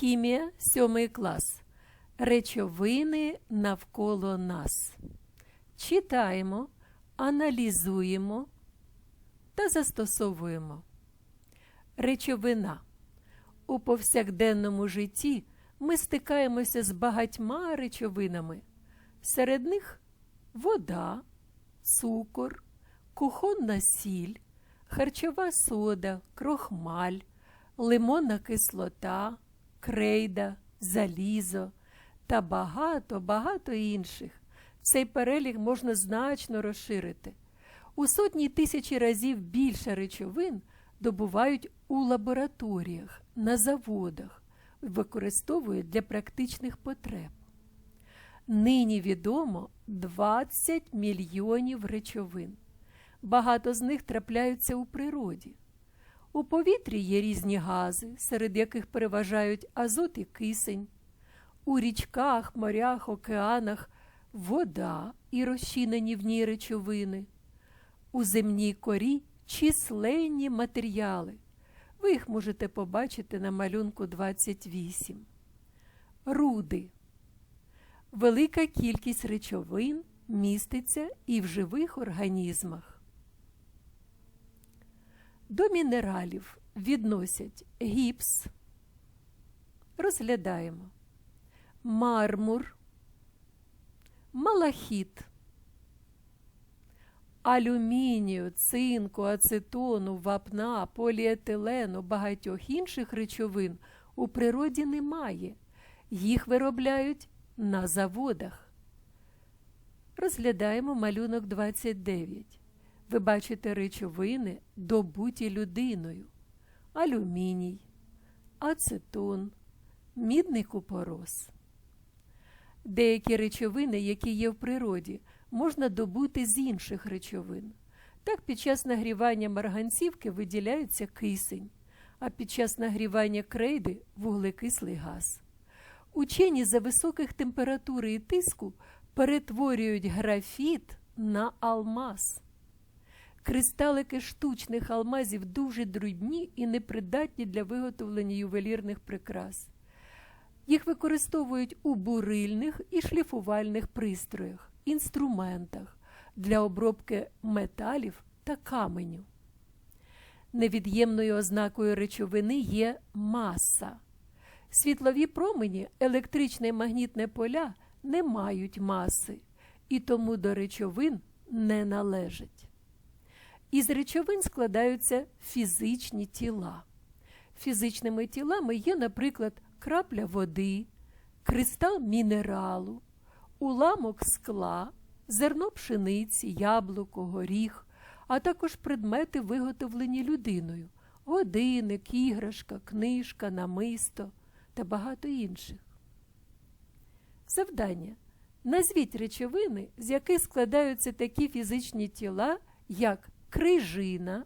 Хімія, сьомий клас. Речовини навколо нас. Читаємо, аналізуємо та застосовуємо. Речовина. У повсякденному житті ми стикаємося з багатьма речовинами. Серед них вода, цукор, кухонна сіль, харчова сода, крохмаль, лимонна кислота, крейда, залізо та багато-багато інших. Цей перелік можна значно розширити. У сотні тисячі разів більше речовин добувають у лабораторіях, на заводах, використовують для практичних потреб. Нині відомо 20 мільйонів речовин. Багато з них трапляються у природі. У повітрі є різні гази, серед яких переважають азот і кисень. У річках, морях, океанах вода і розчинені в ній речовини. У земній корі численні матеріали. Ви їх можете побачити на малюнку 28. Руди. Велика кількість речовин міститься і в живих організмах. До мінералів відносять гіпс. Розглядаємо мармур, малахіт, алюмінію, цинку, ацетону, вапна, поліетилену, багатьох інших речовин у природі немає. Їх виробляють на заводах. Розглядаємо малюнок 29. Ви бачите речовини, добуті людиною, алюміній, ацетон, мідний купорос. Деякі речовини, які є в природі, можна добути з інших речовин. Так, під час нагрівання марганцівки виділяється кисень, а під час нагрівання крейди вуглекислий газ. Учені за високих температур і тиску перетворюють графіт на алмаз. Кристалики штучних алмазів дуже дрібні і непридатні для виготовлення ювелірних прикрас. Їх використовують у бурильних і шліфувальних пристроях, інструментах для обробки металів та каменю. Невід'ємною ознакою речовини є маса. Світлові промені, електричне і магнітне поля не мають маси і тому до речовин не належать. Із речовин складаються фізичні тіла. Фізичними тілами є, наприклад, крапля води, кристал мінералу, уламок скла, зерно пшениці, яблуко, горіх, а також предмети, виготовлені людиною годинник, іграшка, книжка, намисто та багато інших. Завдання. Назвіть речовини, з яких складаються такі фізичні тіла, як крижина,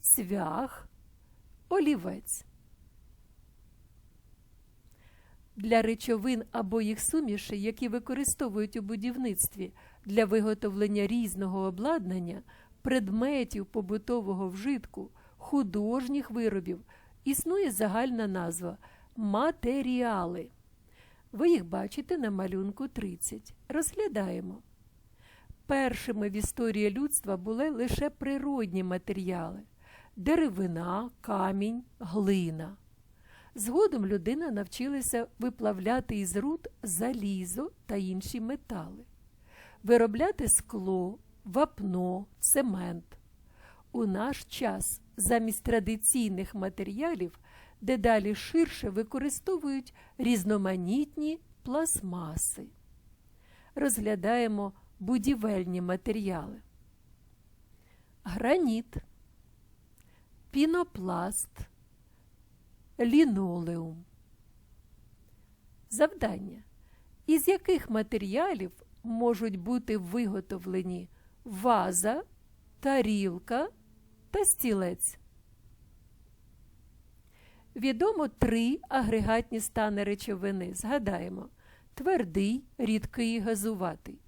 свях, олівець. Для речовин або їх сумішей, які використовують у будівництві для виготовлення різного обладнання, предметів побутового вжитку, художніх виробів, існує загальна назва матеріали. Ви їх бачите на малюнку 30. Розглядаємо. Першими в історії людства були лише природні матеріали деревина, камінь, глина. Згодом людина навчилася виплавляти із руд залізо та інші метали, виробляти скло, вапно, цемент. У наш час замість традиційних матеріалів дедалі ширше використовують різноманітні пластмаси. Розглядаємо будівельні матеріали. Граніт, пінопласт, лінолеум. Завдання. Із яких матеріалів можуть бути виготовлені ваза, тарілка та стілець? Відомо три агрегатні стани речовини. Згадаємо: твердий, рідкий і газуватий.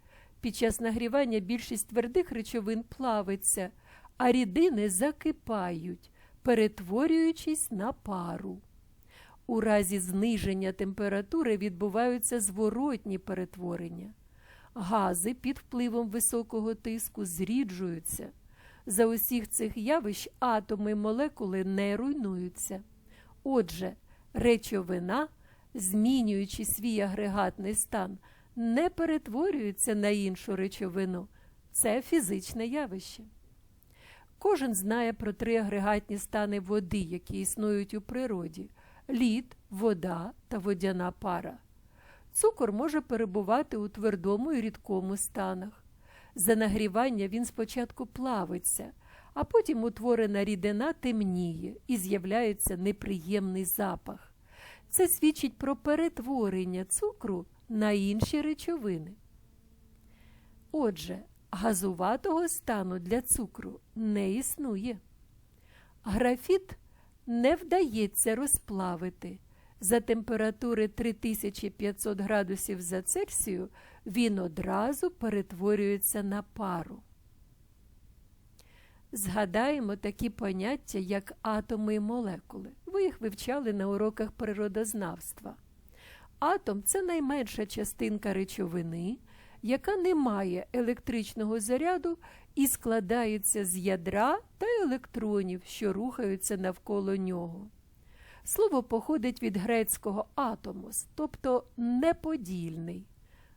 Під час нагрівання більшість твердих речовин плавиться, а рідини закипають, перетворюючись на пару. У разі зниження температури відбуваються зворотні перетворення. Гази під впливом високого тиску зріджуються. За усіх цих явищ атоми і молекули не руйнуються. Отже, речовина, змінюючи свій агрегатний стан, не перетворюється на іншу речовину. Це фізичне явище. Кожен знає про три агрегатні стани води, які існують у природі: лід, вода та водяна пара. Цукор може перебувати у твердому і рідкому станах. За нагрівання він спочатку плавиться, а потім утворена рідина темніє і з'являється неприємний запах. Це свідчить про перетворення цукру на інші речовини. Отже, газуватого стану для цукру не існує. Графіт не вдається розплавити. За температури 3500 градусів за Цельсію він одразу перетворюється на пару. Згадаємо такі поняття, як атоми і молекули. Ви їх вивчали на уроках природознавства. Атом це найменша частинка речовини, яка не має електричного заряду і складається з ядра та електронів, що рухаються навколо нього. Слово походить від грецького атомос, тобто неподільний.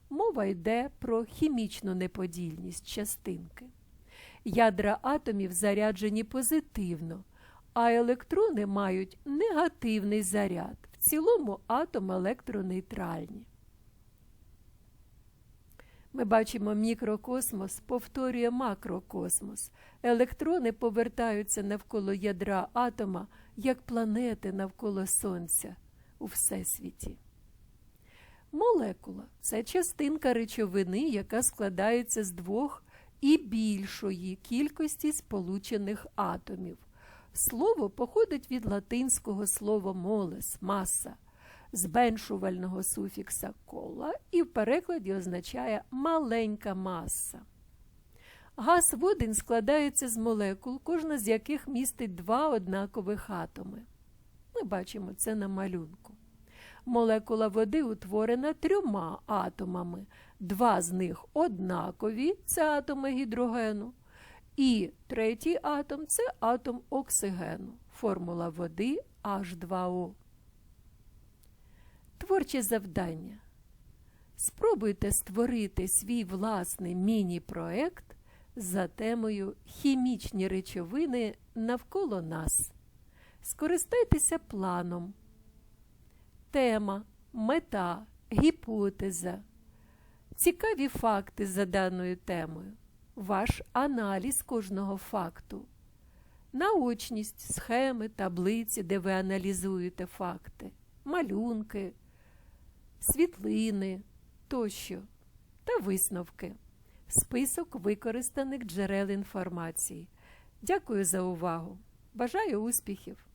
Мова йде про хімічну неподільність частинки. Ядра атомів заряджені позитивно, а електрони мають негативний заряд. Цілому атом електронейтральні. Ми бачимо мікрокосмос, повторює макрокосмос. Електрони повертаються навколо ядра атома, як планети навколо Сонця у Всесвіті. Молекула це частинка речовини, яка складається з двох і більшої кількості сполучених атомів. Слово походить від латинського слова молес маса, зменшувального суфікса кола і в перекладі означає маленька маса. Газ водень складається з молекул, кожна з яких містить два однакових атоми. Ми бачимо це на малюнку. Молекула води утворена трьома атомами. Два з них однакові це атоми гідрогену. І третій атом це атом оксигену. Формула води H2O. Творче завдання. Спробуйте створити свій власний міні-проект за темою Хімічні речовини навколо нас. Скористайтеся планом. Тема, мета, гіпотеза. Цікаві факти за даною темою. Ваш аналіз кожного факту. Наочність, схеми, таблиці, де ви аналізуєте факти, малюнки, світлини тощо та висновки. Список використаних джерел інформації. Дякую за увагу. Бажаю успіхів!